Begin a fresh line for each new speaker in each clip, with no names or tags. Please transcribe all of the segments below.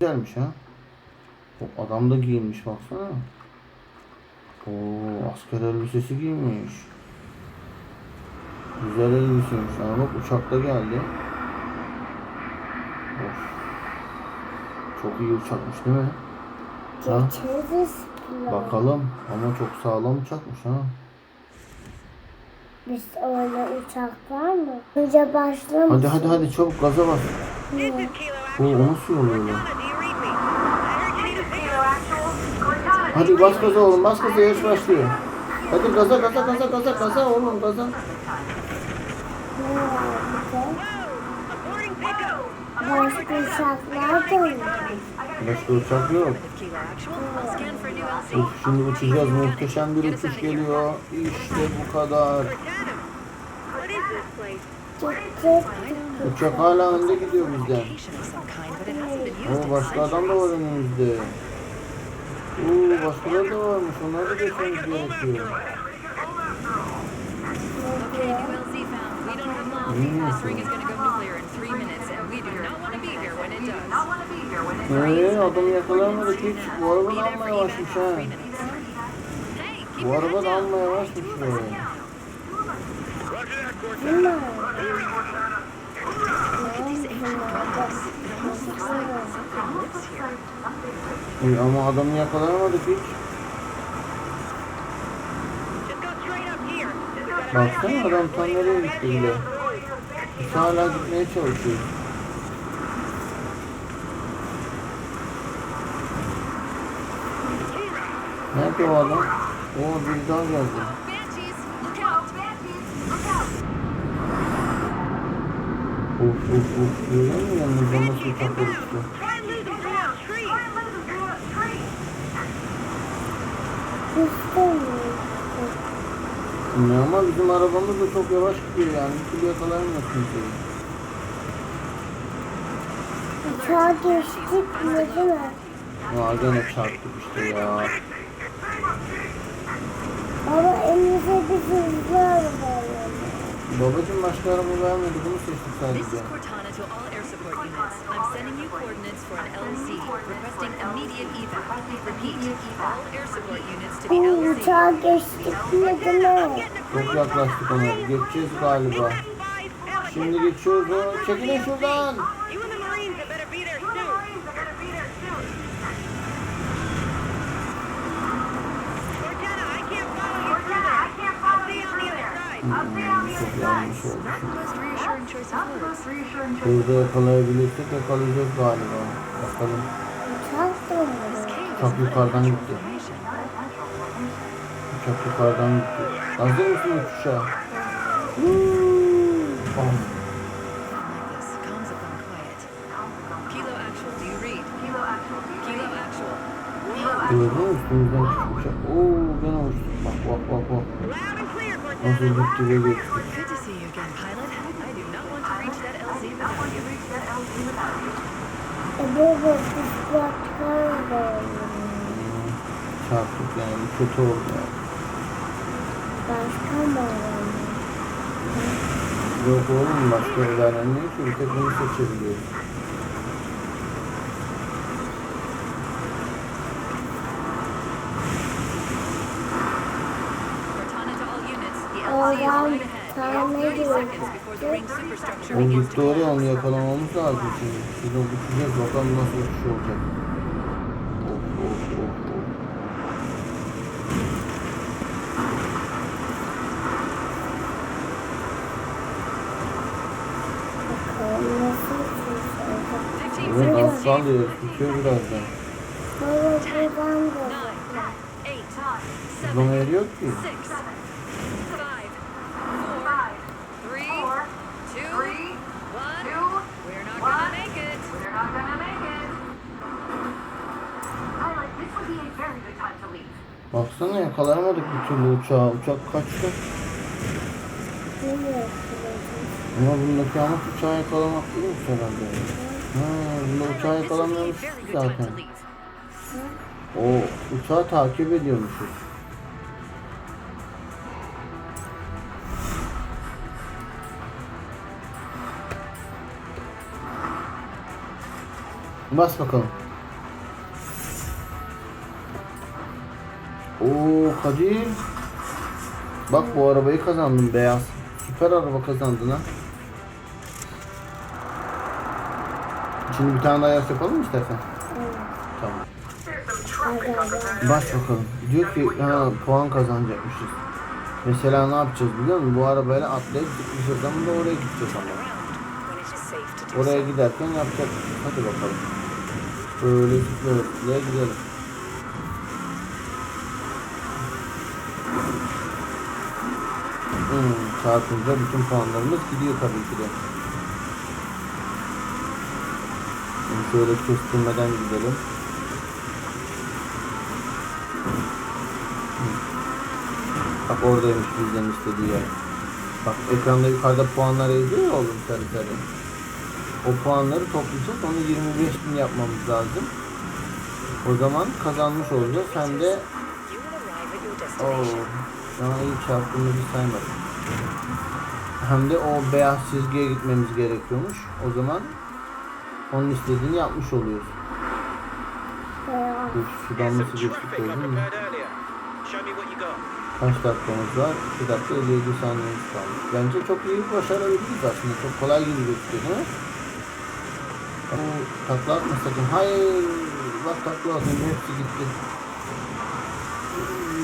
Güzelmiş ha. O adam da giyinmiş baksana. Oo asker elbisesi giymiş. Güzel elbiseymiş ama bak uçakta geldi. Of. Çok iyi uçakmış değil mi? Ha? Bakalım ama çok sağlam uçakmış ha.
Biz öyle uçak var mı? Önce başlamış.
Hadi hadi hadi çabuk gaza bas.
Actual.
o nasıl oluyor Hadi bas gaza oğlum bas gaza yarış başlıyor. Hadi gaza gaza gaza gaza gaza oğlum gaza.
Başka uçaklar da var.
Başka uçak yok. Uf, şimdi uçacağız muhteşem bir uçuş geliyor. İşte bu kadar. Uçak hala önde gidiyor bizden.
İn
başka adam da var önümüzde. Oo başkaları da varmış. Onları da geçmemiz gerekiyor.
Okay, new LZ found. We don't have long. This ring is going to go nuclear in three minutes, and we do not want to be here when it does.
Eee adamı yakalayamadık hiç. Bu araba
Be
da
there for
almaya
evac
başlamış
in
ha.
three minutes. Hey, keep
Bu
your
araba
head
da
down.
almaya başlamış böyle.
Bunlar.
Look at these ancient
İyi, ama adamı yakalayamadık hiç. Baksana adam tam nereye gitti bile. Biz hala gitmeye çalışıyoruz. Nerede o adam? Oo bir daha geldi. Uf uf uf. Görüyor musun yanımızda nasıl uçaklar uçtu?
İstemiyorum.
Ne ama bizim arabamız da çok yavaş gidiyor yani. Bir türlü yakalayamıyoruz kimseyi.
Uçağa geçtik mi değil mi?
Ya gene çarptık işte ya.
Ama elimize bir hızlı araba alalım.
Babacım başka araba vermedi. Bunu seçtik
This
sadece.
is Cortana to all air support units. I'm sending you coordinates for an LZ, requesting immediate evac. Repeat, all air support units to be
Bu
LZ.
uçağa geçtik değil mi?
Çok yaklaştık ona. Geçeceğiz galiba. Şimdi geçiyoruz. Çekilin şuradan. Çok yanlış
words.
Burada yakalayabilirsek yakalayacağız galiba. Bakalım.
Uçak
yukarıdan gitti. Uçak yukarıdan gitti. Hazır mısın uçuşa? Bam. Gördün mü üstümüzden uçak. Oo gene uçtuk. Bak bak bak bak. Nasıl gitti ve geçtik.
Good to see you again, pilot. I do not want to reach that LZ without you.
E baba
Çarptık yani. Kötü oldu yani.
Başka mı?
Yok oğlum başka evlerden değil ki. Bir tek bunu seçebiliyoruz. O gitti oraya onu yakalamamız lazım şimdi. Şimdi uçacağız bakalım nasıl uçuş olacak. Of of of of.
Bakalım nasıl uçacak?
15
Evet az kalıyor. Uçuyor birazdan.
Baba buradan da.
Yeri yok ki. Baksana yakalayamadık bir türlü uçağı. Uçak kaçtı. Ama bundaki amaç uçağı yakalamak değil mi herhalde? Ha, bunda uçağı yakalamıyormuş zaten. O uçağı takip ediyormuşuz. Bas bakalım. Oo Kadir. Bak bu arabayı kazandın beyaz. Süper araba kazandın ha. Şimdi bir tane daha yarış yapalım mı Stefan? Tamam. Baş bakalım. Diyor ki ha, puan kazanacakmışız. Mesela ne yapacağız biliyor musun? Bu arabayla atlayıp gitmişiz ama da oraya gideceğiz ama. Oraya giderken yapacak. Hadi bakalım. Böyle zıplaya gidelim. Hmm, çarpınca bütün puanlarımız gidiyor tabii ki de. Şimdi şöyle kestirmeden gidelim. Bak oradaymış bizden istediği yer. Bak ekranda yukarıda puanlar yazıyor ya oğlum sarı sarı. O puanları toplayacağız. Onu 25 bin yapmamız lazım. O zaman kazanmış olacağız. Hem de Oo, an iyi çarptığımızı saymadım. Hem de o beyaz çizgiye gitmemiz gerekiyormuş. O zaman onun istediğini yapmış oluyoruz. Şuradan
Some
nasıl geçtik gördün mü? Kaç dakikamız var? 2 dakika 57 saniyemiz kalmış. Bence çok iyi başarabiliriz aslında. Çok kolay gibi gözüküyor değil mi? Oo, takla atma sakın. Hayır. Bak takla atınca hepsi gitti.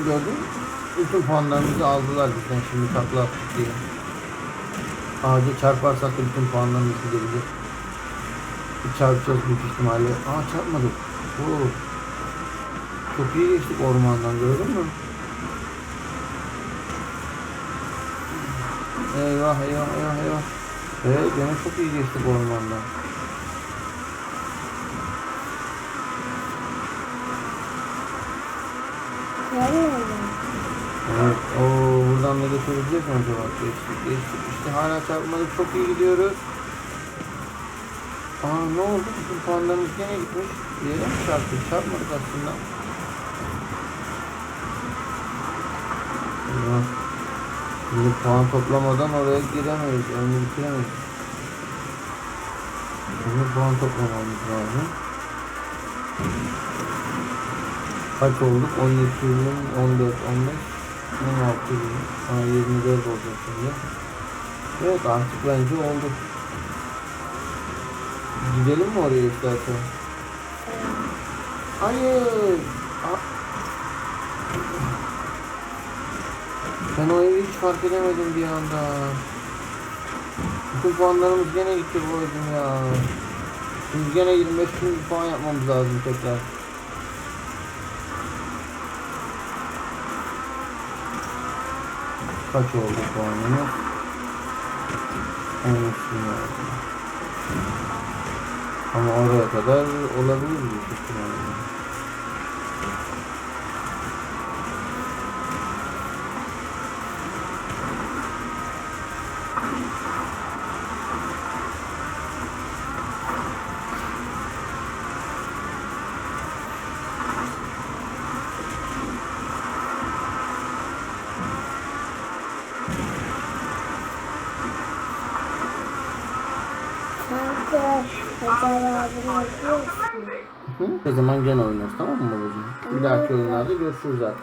Gördün mü? Bütün puanlarımızı aldılar bizden şimdi takla attık diye. Ağaca çarparsak da bütün puanlarımız gidebilir. Bir çarpacağız büyük ihtimalle. Aa çarpmadık. Oo. Çok iyi geçtik ormandan gördün mü? Eyvah eyvah eyvah eyvah. Evet gene çok iyi geçtik ormandan. Evet. Oo, buradan da geçebilecek mi acaba? Geçtik geçtik. İşte hala çarpmadık. Çok iyi gidiyoruz. Aa ne oldu? Bütün puanlarımız gene gitmiş. Bir yere mi çarptık? Çarpmadık aslında. Eyvah. Şimdi puan toplamadan oraya giremeyiz. Önünü bitiremeyiz. Şimdi puan toplamamız lazım. Kaç olduk? 12 bin, 14, 15, 16 bin. Aa, 24 olacak şimdi. Evet artık bence oldu. Gidelim mi oraya istersen? Hayır. Ben o evi hiç fark edemedim bir anda. Bütün puanlarımız gene gitti bu oyun ya. Şimdi gene 25 bin puan yapmamız lazım tekrar. Kaç oldu? 13 bin oldu. Ama oraya kadar olabilir büyük Hı? O zaman gene oynarız tamam mı babacığım? Bir dahaki oyunlarda görüşürüz artık.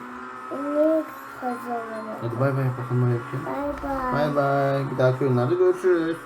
Hadi bay bay bakalım oraya.
Bay bay.
Bay bay. Bir dahaki oyunlarda görüşürüz.